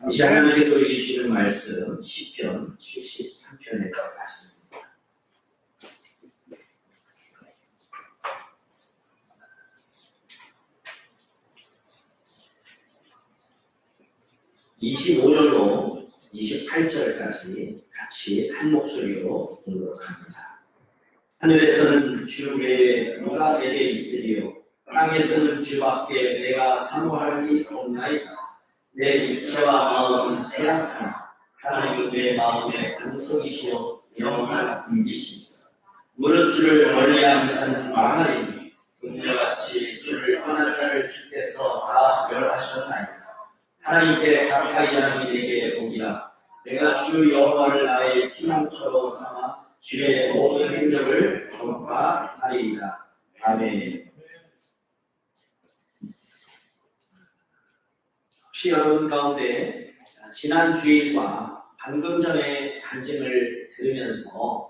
당시 하나님께서 우리에게 주시는 말씀 10편 73편의 말씀입니다. (25절로) (28절까지) 같이 한 목소리로 공독합니다. 하늘에서는 주의 누가 내게 있으리요 땅에서는 주밖에 내가 사모할 리 없나이다. 내 육체와 마음은 세약하나 하나님은 내 마음의 반석이시요 영원한 분기시니라. 무릇 주를 멀리한 자는 망하리니 군자같이 주를 떠난 자를 주께서 다 멸하셨나이다. 하나님께 가까이 하는 이에게 오기라. 내가 주 여호와를 나의 피난처로 삼아 주의 모든 행적을 전파하리이다. 아멘. 혹시 여러분 가운데 지난 주일과 방금 전에 간증을 들으면서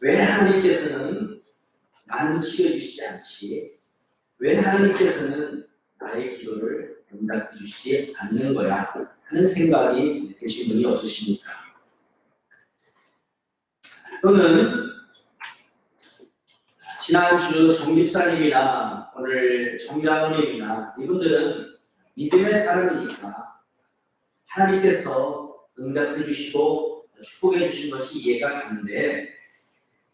왜 하나님께서는 나는 치료해주시지 않지? 왜 하나님께서는 나의 기도를 응답해 주시지 않는 거야? 하는 생각이 드신 분이 없으십니까? 또는 지난주 정집사님이나 오늘 정장님이나 이분들은 믿음의 사람이니까 하나님께서 응답해 주시고 축복해 주신 것이 이해가 가는데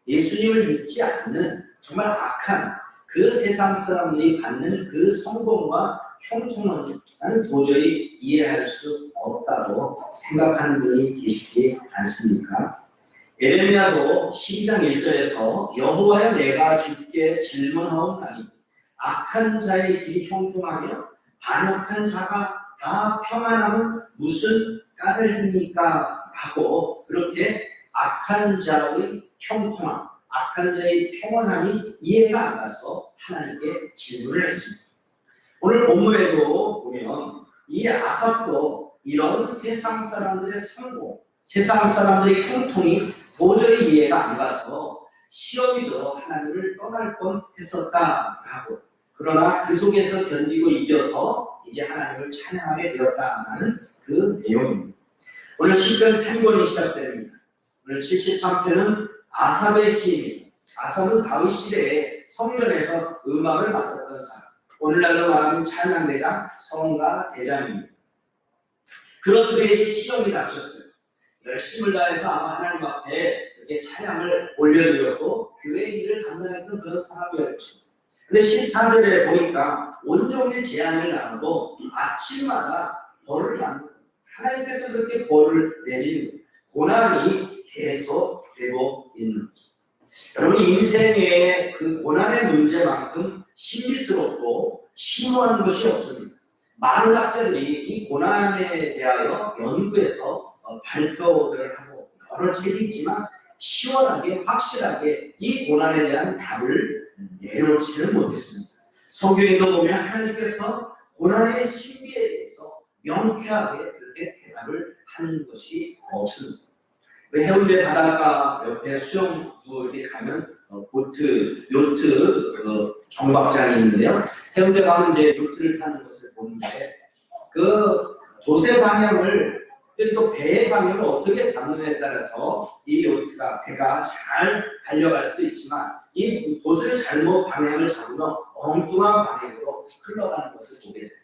예수님을 믿지 않는 정말 악한 그 세상 사람들이 받는 그 성공과 형통은 나는 도저히 이해할 수 없다고 생각하는 분이 계시지 않습니까? 에레미야도 12장 1절에서 여호와여 내가 주께 질문하옵나니 악한 자의 길이 형통하며 반역한 자가 다 평안함은 무슨 까닭이니까 하고 그렇게 악한 자의 형통함, 악한 자의 평안함이 이해가 안 가서 하나님께 질문을 했습니다. 오늘 본문에도 보면 이 아삽도 이런 세상 사람들의 성공, 세상 사람들의 형통이 도저히 이해가 안 가서 시험이 들어 하나님을 떠날 뻔 했었다라고 그러나 그 속에서 견디고 이겨서 이제 하나님을 찬양하게 되었다는 그 내용입니다. 오늘 시편 3권이 시작됩니다. 오늘 73편은 아삽의 시입니다. 아삽은 다윗 시대에 성전에서 음악을 맡았던 사람. 오늘날로 말하면 찬양대장, 성가 대장입니다. 그런 그에게 시험이 닥쳤어요. 열심을 다해서 아마 하나님 앞에 이렇게 찬양을 올려드렸고 교회 일을 감당했던 그런 것입니다. 근데 14절에 보니까 온종일 제한을 나누고 아침마다 벌을 나누고 하나님께서 그렇게 벌을 내리는 고난이 계속 되고 있는 거죠. 여러분 인생의 그 고난의 문제만큼 신비스럽고 심오한 것이 없습니다. 많은 학자들이 이 고난에 대하여 연구해서 어, 발표를 하고 여러 책이 있지만 시원하게 확실하게 이 고난에 대한 답을 내놓지를 못했습니다. 성경에도 보면 하나님께서 고난의 신비에 대해서 명쾌하게 그렇게 대답을 하는 것이 없습니다. 그 해운대 바닷가 옆에 수영구 이렇게 가면 어, 보트, 요트 어, 정박장이 있는데요. 해운대 가면 이제 요트를 타는 것을 보는데 그 도세 방향을 또 배의 방향을 어떻게 잡느냐에 따라서 이 요트가 배가 잘 달려갈 수도 있지만 이 도세를 잘못 방향을 잡으면 엉뚱한 방향으로 흘러가는 것을 보게 됩니다.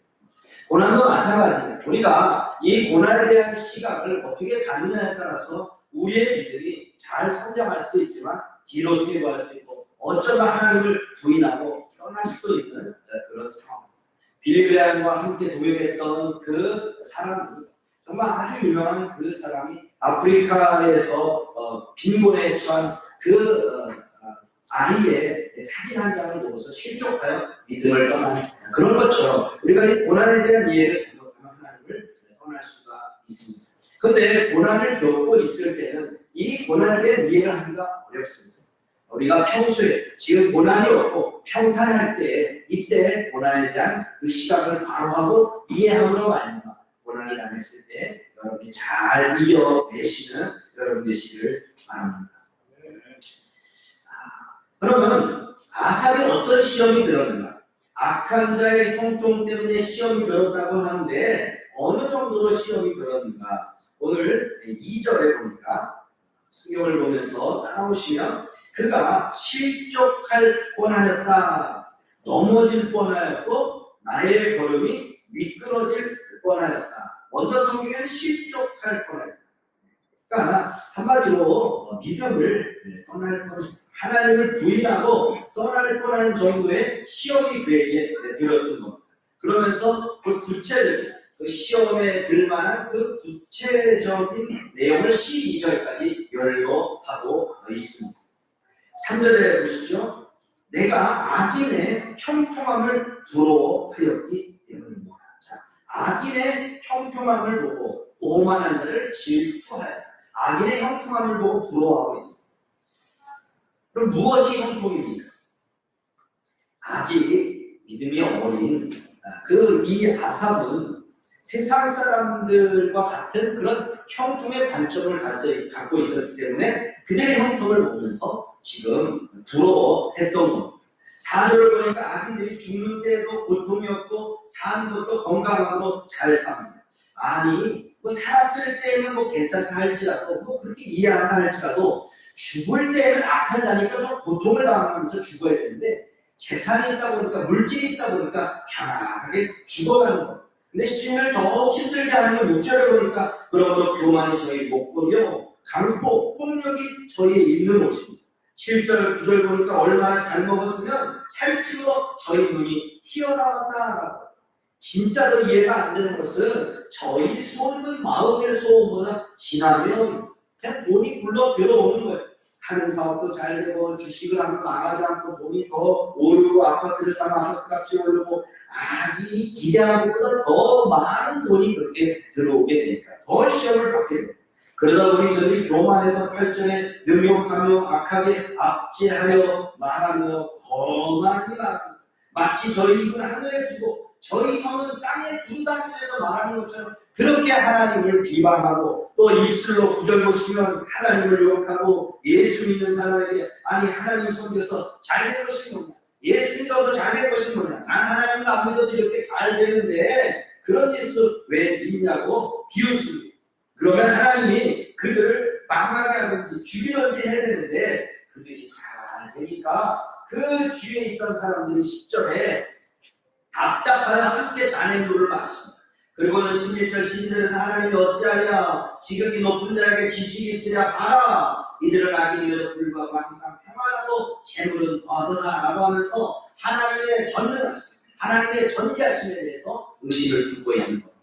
고난도 마찬가지입니다. 우리가 이 고난에 대한 시각을 어떻게 갖느냐에 따라서 우리의 믿음이 잘 성장할 수도 있지만 뒤로 퇴보할 수도 있고 어쩌다 하나님을 부인하고 떠날 수도 있는 그런 상황. 빌그레함과 함께 동역했던 그 사람이 정말 아주 유명한 그 사람이 아프리카에서 어, 빈곤에 처한 그 어, 아이의 사진 한 장을 보고서 실족하여 믿음을 떠난 그런 것처럼 우리가 이 고난에 대한 이해를 잘못하면 하나님을 떠날 수가 있습니다. 근데 고난을 겪고 있을 때는 이 고난에 대한 이해를 하기가 어렵습니다. 우리가 평소에 지금 고난이 없고 평탄할 때 이때 고난에 대한 그 시각을 바로 하고 이해함으로 말미암아 고난을 당했을 때 여러분이 잘 이겨내시는 여러분 되시기를 바랍니다. 아, 그러면 아삽이 어떤 시험이 들었는가? 악한 자의 형통 때문에 시험이 들었다고 하는데 어느 정도로 시험이 들었는가? 오늘 2절에 보니까 성경을 보면서 따라오시면 그가 실족할 뻔하였다. 넘어질 뻔하였고 나의 걸음이 미끄러질 뻔하였다. 먼저 성경은 실족할 뻔하였다. 그러니까 한마디로 어, 믿음을 떠날 뻔, 하나님을 부인하고 떠날 뻔한 정도의 시험이 그에게 들었던 겁니다. 그러면서 그 구체적인 그 시험에 들만한 그 구체적인 내용을 12절까지 열거하고 있습니다. 3절에 보십시오. 내가 악인의 형통함을 부러워하였기 때문이다. 자, 악인의 형통함을 보고 오만한 자를 질투하였다. 악인의 형통함을 보고 부러워하고 있습니다. 그럼 무엇이 형통입니까? 아직 믿음이 어린 그 이 아삽은 세상 사람들과 같은 그런 형통의 관점을 갖- 갖고 있었기 때문에 그들의 형통을 보면서 지금 부러워했던 겁니다. 사절을 보니까 아기들이 죽는 때도 고통이 없고 사는 것도 건강하고 잘 삽니다. 아니 뭐 살았을 때는 뭐 괜찮다 할지라도 뭐 그렇게 이해한다 할지라도 죽을 때는 악한 자니까 좀 고통을 당하면서 죽어야 되는데 재산이 있다 보니까 물질이 있다 보니까 편안하게 죽어가는 거예요. 근데 신을 더 힘들게 하는 건 6절에 보니까 그러므로 교만이 저희 목걸이요 강포 폭력이 저희의 입는 옷입니다. 7절 9절 보니까 얼마나 잘 먹었으면 살찌고 저희 눈이 튀어나왔다 진짜로 이해가 안 되는 것은 저희 소음은 마음의 소음보다 지나면 그냥 돈이 굴러 들어오는 거예요. 하는 사업도 잘 되고 주식을 하면 망하지 않고 돈이 더 오르고 아파트를 사면 아파트 값이 오르고 아니 기대한 것보다 더 많은 돈이 그렇게 들어오게 되니까 더 시험을 받게 돼요. 그러다 보니 저들이 교만해서 발전에 능욕하며 악하게 압제하여 말하며 거만히 말합니다. 마치 저희 입은 하늘에 두고 저희 혀는 땅에 두고 다니면서 말하는 것처럼 그렇게 하나님을 비방하고 또 입술로 구절 보시면 하나님을 욕하고 예수 믿는 사람에게 아니 하나님 속에서 잘된 것이 뭐냐? 예수 믿어서 잘된 것이 뭐냐? 난 하나님을 안 믿어도 이렇게 잘 되는데 그런 예수 왜 믿냐고 비웃습니다 그러면 하나님이 그들을 망하게 하든지 죽이든지 해야 되는데 그들이 잘 되니까 그 주위에 있던 사람들이 10절에 답답하여 함께 잔해물을 맞습니다. 그리고는 11절 12절에서 하나님이 어찌하냐 지극히 높은 자에게 지식이 있으랴 봐라 이들은 악인이어도 불구하고 항상 평안하고 재물은 더하더라 라고 하면서 하나님의 전능하심 하나님의 전지하심에 대해서 의식을 듣고 있는 것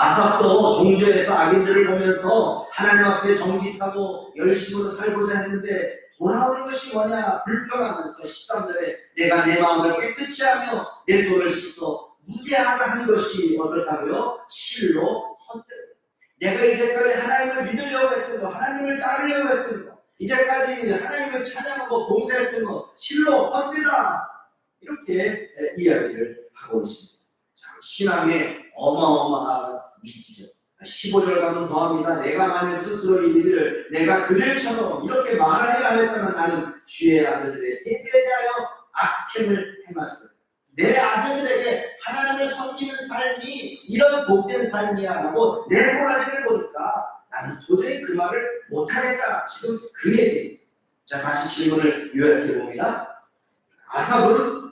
아삽도 동조에서 악인들을 보면서 하나님 앞에 정직하고 열심으로 살고자 했는데 돌아오는 것이 뭐냐 불평하면서 13절에 내가 내 마음을 깨끗이 하며 내 손을 씻어 무죄하다 한 것이 어떻다고요? 실로 헛되다. 내가 이제까지 하나님을 믿으려고 했던 거, 하나님을 따르려고 했던 거, 이제까지 하나님을 찬양하고 봉사했던 거, 실로 헛되다. 이렇게 이야기를 하고 있습니다. 자, 신앙의 어마어마한 위기죠. 15절 가면 더합니다. 내가 만일 스스로 이 일을 내가 그들처럼 이렇게 말하리라 했다면 나는 주의 아들들의 세대에 대하여 악행을 행했습니다. 내 아들들에게 하나님을 섬기는 삶이 이런 복된 삶이야라고 내 꼬라지를 보니까 나는 도저히 그 말을 못하겠다. 지금 그 얘기. 자, 다시 질문을 요약해 봅니다. 아삽은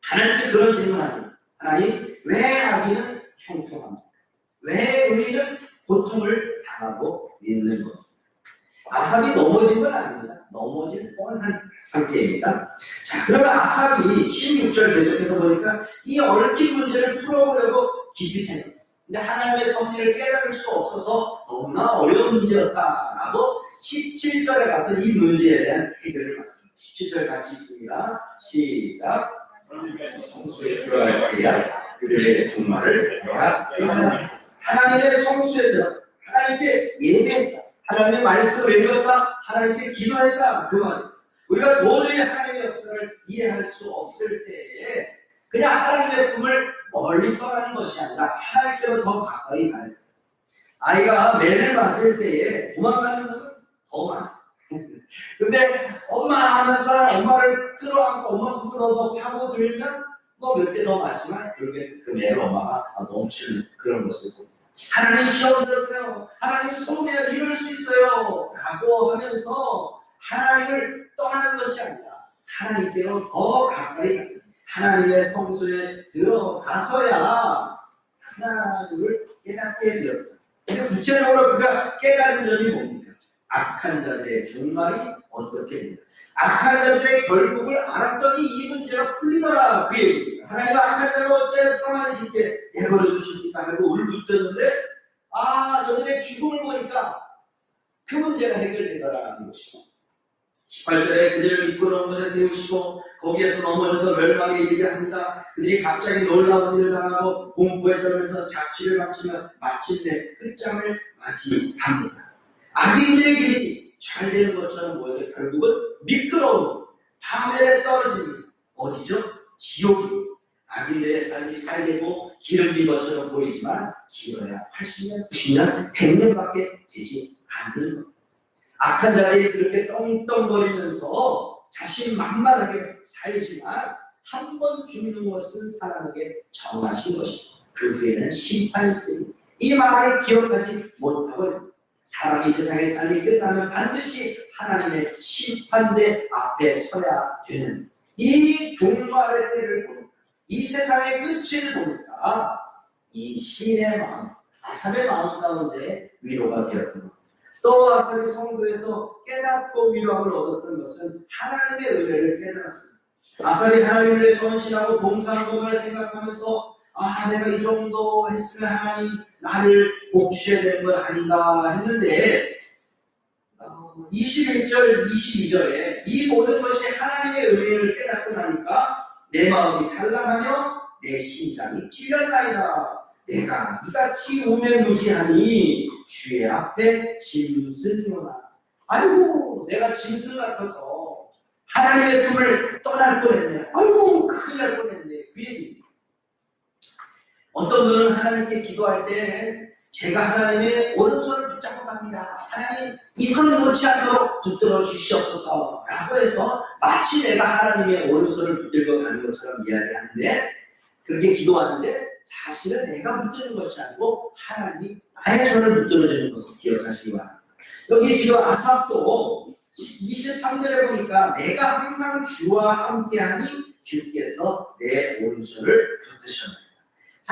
하나님께 그런 질문합니다. 하나님, 왜 악인은 형통합니까? 왜 의인은 고통을 당하고 있는 것? 아삽이 넘어진 건 아닙니다. 넘어질 뻔한 상태입니다. 자, 그러면 아삽이 16절 계속해서 보니까 이 얽힌 문제를 풀어보려고 깊이 생각. 근데 하나님의 섭리를 깨달을 수 없어서 너무나 어려운 문제였다라고 17절에 가서 이 문제에 대한 해결을 받습니다. 17절 같이 있습니다. 시작. 성수에 들어갈 때야 그들의 종말을 깨달아. 하나님의 성수에 들어 하나님께 예배했다. 하나님의 말씀을 읽었다. 하나님께 기도했다. 그 말. 우리가 도저히 하나님의 역사를 이해할 수 없을 때에 그냥 하나님의 품을 멀리 떠나는 것이 아니라 하나님께로 더 가까이 돼. 아이가 매를 맞을 때에 도망가는 놈은 더 맞아. 근데 엄마 하면서 엄마를 끌어안고 엄마 더 파고들면 뭐몇대더 맞지만 그렇게 그 내로 엄마가 넘치는 그런 것을 봅니다. 하나님 시험 들었어요. 하나님 소원해요. 이룰 수 있어요. 라고 하면서 하나님을 떠나는 것이 아니라 하나님께로 더 가까이 하나님의 성소에 들어가서야 하나님을 깨닫게 되었다. 근데 구체적으로 그가 깨닫는 점이 뭡니까? 악한 자들의 종말이 어떻게 되냐. 악한 자들의 결국을 알았더니 이 문제가 풀리더라. 그 얘기입니다. 하나님 악한 자가 어째 평안을 줄게 내버려 두십니까? 하고 울부짖었는데 아 저들의 죽음을 보니까 그 문제가 해결되더라는 것이죠. 18절에 그들을 이끌어온 곳에 세우시고 거기에서 넘어져서 멸망에 이르게 합니다. 그들이 갑자기 놀라운 일을 당하고 공포에 떨면서 자취를 감추며 마침내 끝장을 맞이합니다. 악인들의 길이 잘 되는 것처럼 보여도 결국은 미끄러운 파멸에 떨어집니다. 어디죠? 지옥입니다. 악인들의 삶이 잘 되고 기름진 것처럼 보이지만 길어야 80년, 90년, 100년밖에 되지 않는 것. 악한 자들이 그렇게 떵떵거리면서 자신 만만하게 살지만 한 번 죽는 것은 사람에게 정하신 것이고 그 후에는 심판세이 이 말을 기억하지 못하고 사람이 세상의 삶이 끝나면 반드시 하나님의 심판대 앞에 서야 되는 이 종말의 때를 보니까 이 세상의 끝을 보니까 이 시인의 마음, 아삽의 마음 가운데 위로가 되었던 것. 또 아삽이 성도에서 깨닫고 위로함을 얻었던 것은 하나님의 은혜를 깨달았습니다. 아삽이 위해 헌신하고 봉사한 것을 생각하면서 아 내가 이 정도 했으면 하나님 나를 복 주셔야 되는 건 아닌가 했는데 어, 21절, 22절에 이 모든 것이 하나님의 은혜를 깨닫고 나니까 내 마음이 살랑하며 내 심장이 찔렸나이다. 내가 이같이 우매무지하니 주의 앞에 짐승이오나. 아이고 내가 짐승 같아서 하나님의 품을 떠날 뻔했네. 아이고 큰일 날 뻔했네. 그 얘기입니다. 어떤 분은 하나님께 기도할 때 제가 하나님의 오른손을 붙잡고 갑니다. 하나님 이 손을 놓지 않도록 붙들어 주시옵소서 라고 해서 마치 내가 하나님의 오른손을 붙들고 가는 것처럼 이야기하는데 그렇게 기도하는데 사실은 내가 붙드는 것이 아니고 하나님이 나의 손을 붙들어주는 것을 기억하시기 바랍니다. 여기 지금 아삽도 23절에 보니까 내가 항상 주와 함께하니 주께서 내 오른손을 붙드셨다.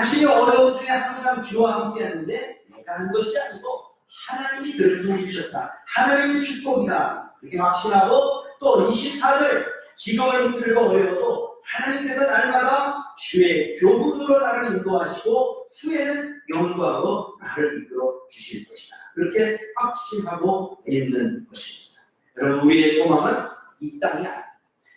자신이 어려운 중에 항상 주와 함께 하는데 내가 한 것이 아니고 하나님이 그를 도와주셨다. 하나님의 축복이다. 이렇게 확신하고 또 24절 지금을 힘들고 어려워도 하나님께서 날마다 주의 교훈으로 나를 인도하시고 후에는 영광으로 나를 이끌어 주실 것이다. 그렇게 확신하고 있는 것입니다. 여러분 우리의 소망은 이 땅이 아니다.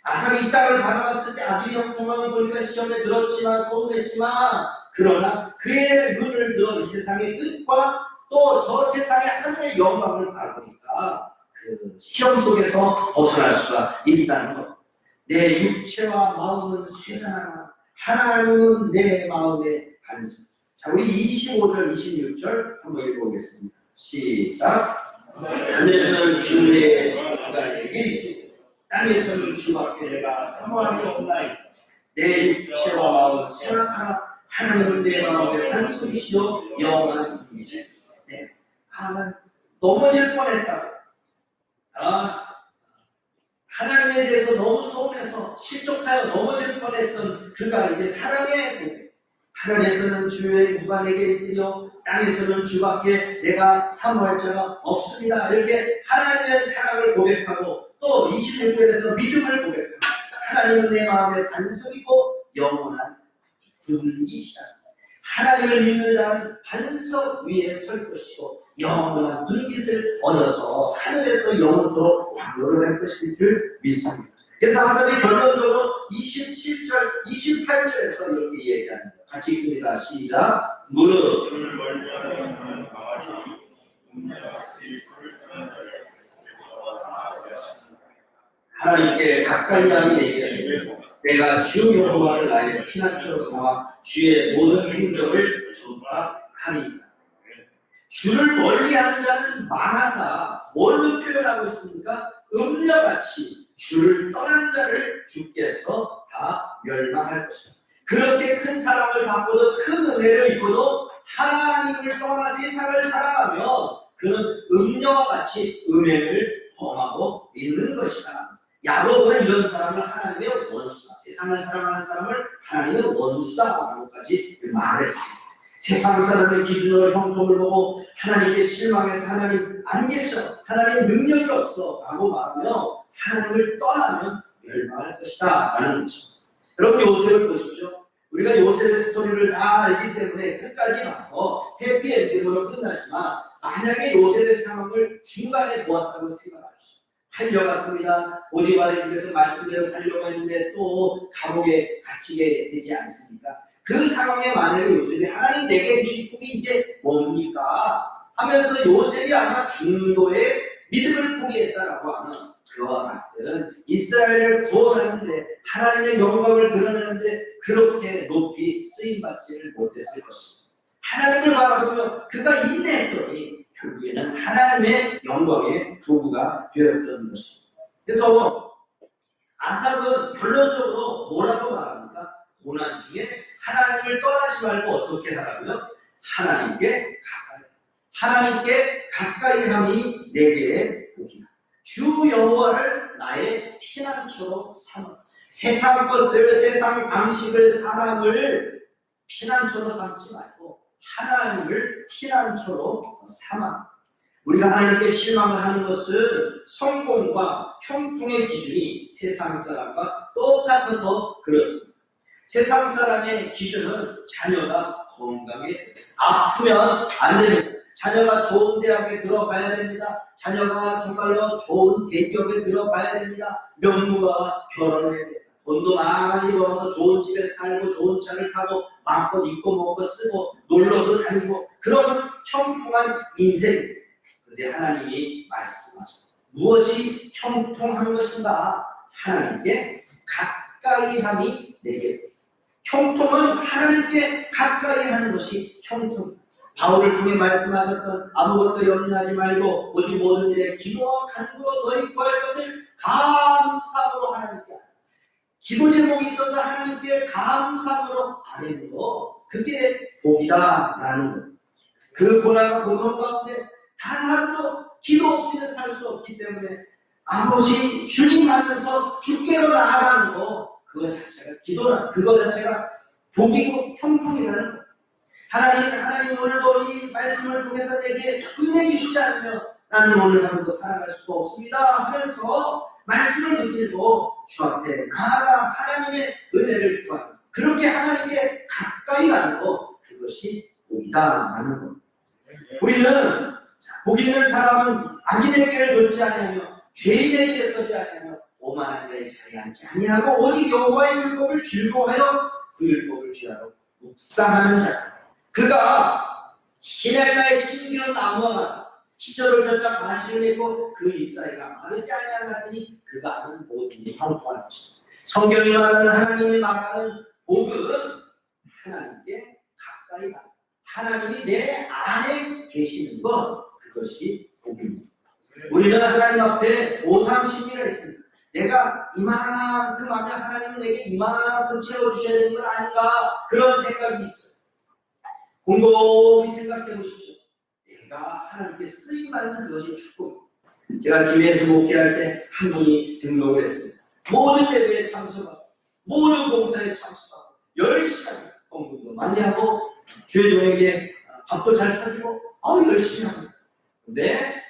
아삭이 이 땅을 바라봤을 때 아들이 형통함을 보니까 시험에 들었지만 서운했지만 그러나 그의 눈을 들어 이 세상의 끝과 또 저 세상의 하늘의 영광을 바라보니까 그 시험 속에서 벗어날 수가 있다는 것. 내 육체와 마음은 쇠잔하나 하나님은 내 마음의 반수. 자, 우리 25절, 26절 한번 읽어보겠습니다. 시작. 하늘에서는 주의 나에게 있으니 땅에서는 주밖에 내가 사모함이 없나이다. 내 육체와 마음은 쇠락하나 하나님은 내 마음의 반석이시요 영원한 힘이시. 네. 아, 넘어질 뻔했다. 아, 하나님에 대해서 너무 소원해서 실족하여 넘어질 뻔했던 그가 이제 사랑의 고백. 하늘에서는 주의 무관에게 있으며 땅에서는 주밖에 내가 사모할 자가 없습니다. 이렇게 하나님의 사랑을 고백하고 또 26절에서 믿음을 고백하고 하나님은 내 마음의 반석이고 영원한 분이시다. 하나님을 믿는 자는 반석 위에 설 것이고 영원한 눈빛을 얻어서 하늘에서 영원토록 왕노를 할 것일 줄 믿습니다. 그래서 하사이 결론적으로 27절, 28절에서 이렇게 얘기합니다. 같이 읽습니다. 시작. 자를 하나님께 가까이 하는 얘기를 내가 주 여호와를 나의 피난처로 삼아 주의 모든 행적을 전파하리이다. 주를 멀리하는 자는 망한다. 뭘로 표현하고 있습니까? 음녀같이 주를 떠난 자를 주께서 다 멸망할 것이다. 그렇게 큰 사랑을 받고도 큰 은혜를 입고도 하나님을 떠나 세상을 살아가면 그는 음녀와 같이 은혜를 범하고 있는 것이다. 야고보는 이런 사람을 하나님의 원수다. 세상을 사랑하는 사람을 하나님의 원수다라고까지 말을 했습니다. 세상 사람의 기준으로 형통을 보고 하나님께 실망해서 하나님 안 계셔. 하나님 능력이 없어. 라고 말하며 하나님을 떠나면 멸망할 것이다. 라는 것입니다. 여러분 요셉을 보십시오. 우리가 요셉의 스토리를 다 알기 때문에 끝까지 봐서 해피엔딩으로 끝나지만 만약에 요셉의 상황을 중간에 보았다고 생각합시다. 팔려갔습니다. 보디발의 집에서 말씀대로 살려고 했는데 또 감옥에 갇히게 되지 않습니까? 그 상황에 만약에 요셉이 하나님 내게 주신 꿈이 이제 뭡니까? 하면서 요셉이 아마 중도의 믿음을 포기했다라고 하는 그와 같은 이스라엘을 구원하는데 하나님의 영광을 드러내는데 그렇게 높이 쓰임받지를 못했을 것입니다. 하나님을 바라보며 그가 인내했더니 결국에는 하나님의 영광의 도구가 되었던 것입니다. 그래서 아삽은 결론적으로 뭐라고 말합니까? 고난 중에 하나님을 떠나지 말고 어떻게 하라고요? 하나님께 가까이. 하나님께 가까이 함이 내게 복이다. 주 여호와를 나의 피난처로 삼아. 세상 것을, 세상 방식을, 사람을 피난처로 삼지 말고 하나님을 피난처로 삼아. 우리가 하나님께 실망을 하는 것은 성공과 형통의 기준이 세상 사람과 똑같아서 그렇습니다. 세상 사람의 기준은 자녀가 건강해 아프면 안 됩니다. 자녀가 좋은 대학에 들어가야 됩니다. 자녀가 정말로 좋은 대기업에 들어가야 됩니다. 명문가와 결혼을 해야 됩니다. 돈도 많이 벌어서 좋은 집에 살고 좋은 차를 타고 마음껏 입고 먹고 쓰고 놀러도 다니고 그러면 형통한 인생. 근데 하나님이 말씀하죠. 무엇이 형통한 것인가? 하나님께 가까이 함이 내게. 형통은 하나님께 가까이 하는 것이 형통. 바울을 통해 말씀하셨던 아무것도 염려하지 말고 오직 모든 일에 기도와 간구로 너희 구할 것을 감사함으로 하나님께. 기도 제목이 있어서 하나님께 감사함으로 아뢰는 거 그게 복이다라는 거. 그 고난과 고통 가운데 단 하루도 기도 없이는 살 수 없기 때문에 아버지 주님 하면서 주께로 나아가는 거 그거 자체가 기도라 그거 자체가 복이고 형통이라는 거. 하나님 하나님 오늘도 이 말씀을 통해서 내게 은혜 주시지 않으면 나는 오늘 하루도 살아갈 수가 없습니다 하면서 말씀을 듣기도 주 앞에 나아가 하나님의 은혜를 구하는 그렇게 하나님께 가까이 가는 거 그것이 복이다라는 거. 우리는 복 있는 사람은 악인에게를 돌지 아니하며 죄인에게 서지 아니하며 오만한 자의 자리에 앉지 아니하고 오직 여호와의 율법을 즐거워하여 그 율법을 취하러 묵상하는 자다. 그가 시냇가의 신기한 나무와 같았어. 시절을 과실을 내고 그 잎사귀가 마르지 아니하는 같으니 그가 하는 모든 일이 형통한 것이다. 성경이 말하는 하나님이 말하는 복은 하나님께 가까이 가는 하나님이 내 안에 계시는 것 그것이 복입니다. 우리는 하나님 앞에 보상 심리가 있습니다. 내가 이만큼 하면 하나님은 내게 이만큼 채워주셔야 되는 건 아닌가 그런 생각이 있어요. 곰곰이 생각해 보십시오. 내가 하나님께 쓰임 받는 그것이 축복. 제가 김해에서 목회할 때 한 분이 등록을 했습니다. 모든 예배에 참석하고 모든 공사에 참석하고 열심히 공부도 많이 하고 주의종에게 밥도 잘 사주고 어 열심히 합니다. 근데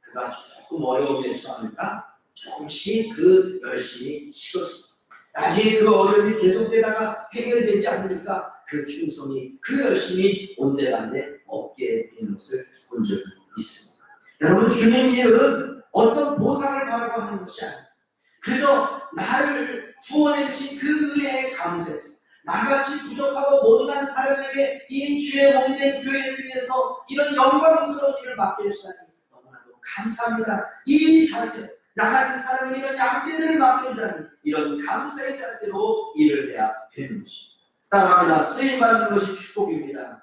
그가 조금 어려움에 처하니까 조금씩 그 열심히 식었습니다. 나중에 그 어려움이 계속되다가 해결되지 않으니까 그 충성이 그 열심히 온데간데 없게 되는 것을 본 적이 있습니다. 여러분 주님 일은 어떤 보상을 바라고 하는 것이 아닙니다. 그저 나를 구원해 주신 그 은혜에 감사해서 나같이 부족하고 못난 사람에게 이 주의 몸된 교회를 위해서 이런 영광스러운 일을 맡겨 주시다니 너무나도 감사합니다. 이 자세, 나 같은 사람에게 이런 양떼들을 맡겨주다니 이런 감사의 자세로 일을 해야 되는 것입니다. 따라합니다. 쓰임받는 것이 축복입니다.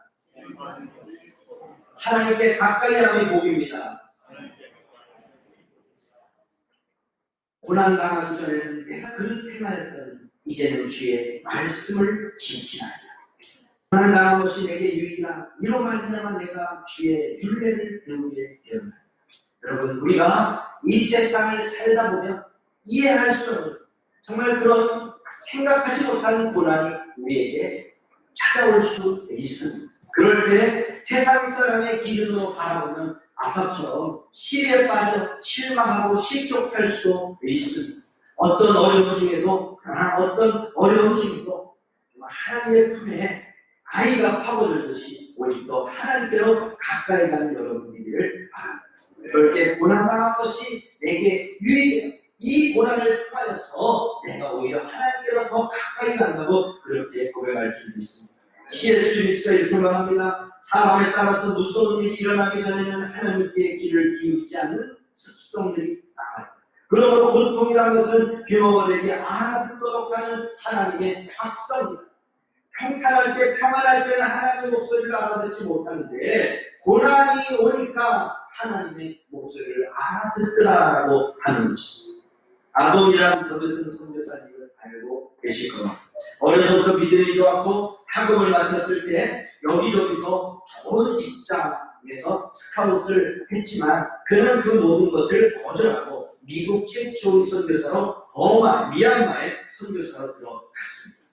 하나님께 가까이 하는 복입니다. 고난 당하기 전에는 내가 그를 행하였더니 이제는 주의 말씀을 지키나이다. 하나님 나라 것이 내게 유익이라 이로 말미암아 내가 주의 윤례를 배우게 되었나이다. 여러분 우리가 이 세상을 살다 보면 이해할 수 없는 정말 그런 생각하지 못한 고난이 우리에게 찾아올 수 있습니다. 그럴 때 세상 사람의 기준으로 바라보면 아삽처럼 시리에 빠져 실망하고 실족할 수도 있습니다. 어떤 어려움 중에도 그러나 어떤 어려움 중에도 하나님의 품에 아이가 파고들듯이 오직 더 하나님께로 가까이 가는 여러분들을 바랍니다. 그럴 때 고난당한 것이 내게 유익해요. 이 고난을 통하여서 내가 오히려 하나님께로 더 가까이 간다고 그렇게 고백할 줄 믿습니다. C.S. 루이스가 이렇게 말합니다. 사람에 따라서 무서운 일이 일어나기 전에는 하나님께 귀를 기울이지 않는 습성들이 나와요. 그러므로 고통이라는 것은 규모버리기 알아듣도록 하는 하나님의 학성입니다. 평탄할 때, 평안할 때는 하나님의 목소리를 알아듣지 못하는데 고난이 오니까 하나님의 목소리를 알아듣더라고 하는 것입니다. 아동이라는 그것은 선교사님을 알고 계실 겁니다. 어려서부터 믿음이 좋았고 학업을 마쳤을 때 여기저기서 좋은 직장에서 스카웃을 했지만 그는 그 모든 것을 거절하고 미국 최초의 선교사로 버마, 미얀마의 선교사로 들어갔습니다.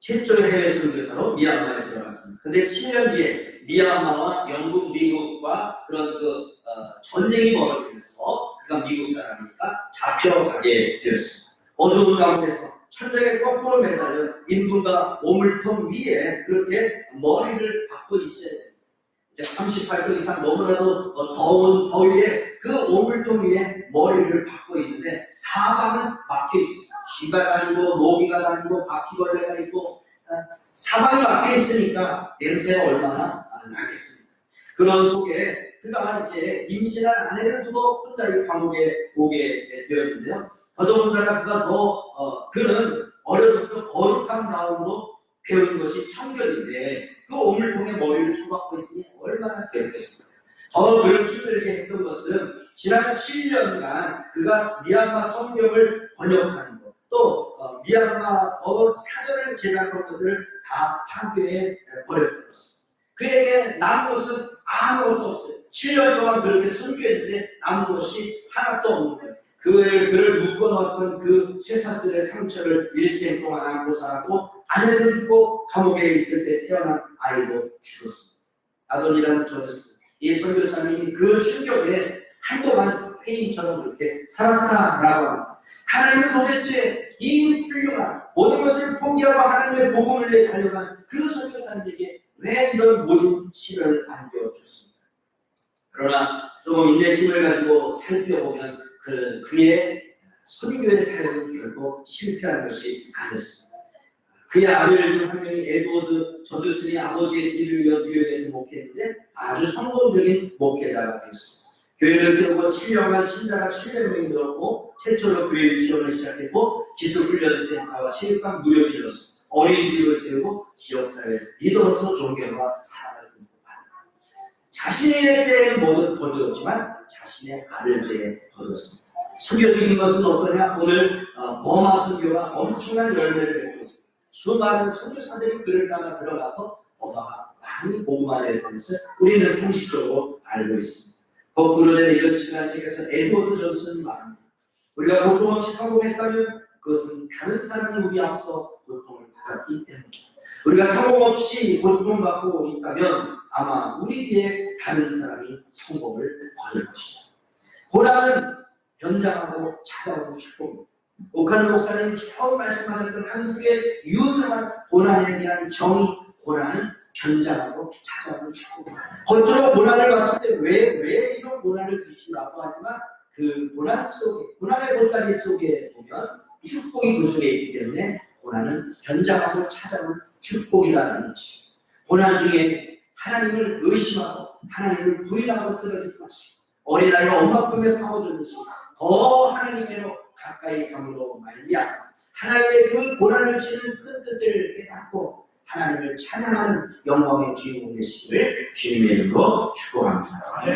최초의 해외 선교사로 미얀마에 들어갔습니다. 근데 7년 뒤에 미얀마와 영국, 미국과 그런 그 어, 전쟁이 벌어지면서 그가 미국 사람이니까 잡혀가게 되었습니다. 어두운 가운데서 천장에 거꾸로 매달려 인분과 오물통 위에 그렇게 머리를 박고 있어야 됩니다. 이제 38도 이상 너무나도 어, 더운 더위에 그 오물통 위에 머리를 박고 있는데 사방은 막혀 있습니다. 쥐가 다니고 모기가 다니고 바퀴벌레가 있고 어, 사방이 막혀 있으니까 냄새가 얼마나 아, 나겠습니다. 그런 속에 그가 이제 임신한 아내를 두고 혼자 이 감옥에 오게 되었는데요. 더더군다나 그가 더 어, 그는 어려서부터 거룩한 마음으로 배운 것이 청결인데 그 오물 통에 머리를 쳐박고 있으니 얼마나 괴롭겠습니까? 더 그를 힘들게 했던 것은 지난 7년간 그가 미얀마 성경을 번역하는 것, 또 어, 미얀마어 사전을 제작한 것들을 다 파괴해 버렸던 것입니다. 그에게 남은 것은 아무것도 없어요. 7년 동안 그렇게 선교했는데 남은 것이 하나도 없는 거예요. 그를, 그를 묶어놓았던 그 쇠사슬의 상처를 일생 동안 안고 살았고 아내를 죽고 감옥에 있을 때 태어난 아이도 죽었습니다. 아돈이라는 조르스 이 선교사님이 그 충격에 한동안 페인처럼 그렇게 살았다라고 합니다. 하나님은 도대체 이 훌륭한 모든 것을 포기하고 하나님의 복음을 위해 달려간 그 선교사님에게 왜 이런 모든 시련을 안겨줬습니까? 그러나 조금 인내심을 가지고 살펴보면 그, 그의 선교의 삶은 결국 실패한 것이 아니었습니다. 그의 아들 중한 명이 에드워드 저드슨이 아버지의 길을 이어 뉴욕에서 목회했는데 아주 성공적인 목회자가 되었습니다. 교회를 세우고 7년간 신자가 700명이 늘었고 최초로 교회 유치원을 시작했고 기술훈련센터와 체육관 무료 질렀습니다. 어린이집을 세우고 지역사회 리더로서 존경과 사랑을. 자신의 때에는 모두 거두었지만 자신의 아들 때에 거두었습니다. 수교적인 것은 어떠냐? 오늘 어, 버마 선교가 엄청난 열매를 맺고 있습니다. 수많은 선교사들이 그를 따라 들어가서 버마가 많이 복음화되는 것을 우리는 상식적으로 알고 있습니다. 거꾸로 된 이런 시간 책에서 에드워드 존슨이 말합니다. 우리가 고통 없이 성공했다면 그것은 다른 사람이 우리 앞서 고통을 받았기 때문이다. 우리가 성공 없이 고통받고 있다면 아마 우리 뒤에 다른 사람이 성공을 거둘 것이다. 고난은 변장하고 찾아오는 축복입니다. 오카는 목사님이 처음 말씀하셨던 한국의 유명한 고난에 대한 정의, 고난은 변장하고 찾아오는 축복입니다. 겉으로 고난을 봤을 때 왜 왜 이런 고난을 주시라고 하지만 그 고난 속에 고난의 보따리 속에 보면 축복이 그 속에 있기 때문에 고난은 변장하고 찾아오는 축복이라는 것이 고난 중에 하나님을 의심하고 하나님을 부인하고 쓰러질 것이 어린아이가 엄마 품에 파고들듯이 더 하나님께로 가까이 감으로 말미암아 하나님의 그 고난을 주시는 큰 뜻을 깨닫고 하나님을 찬양하는 영광의 주인공 되시기를 주님의 이름으로 축복합니다.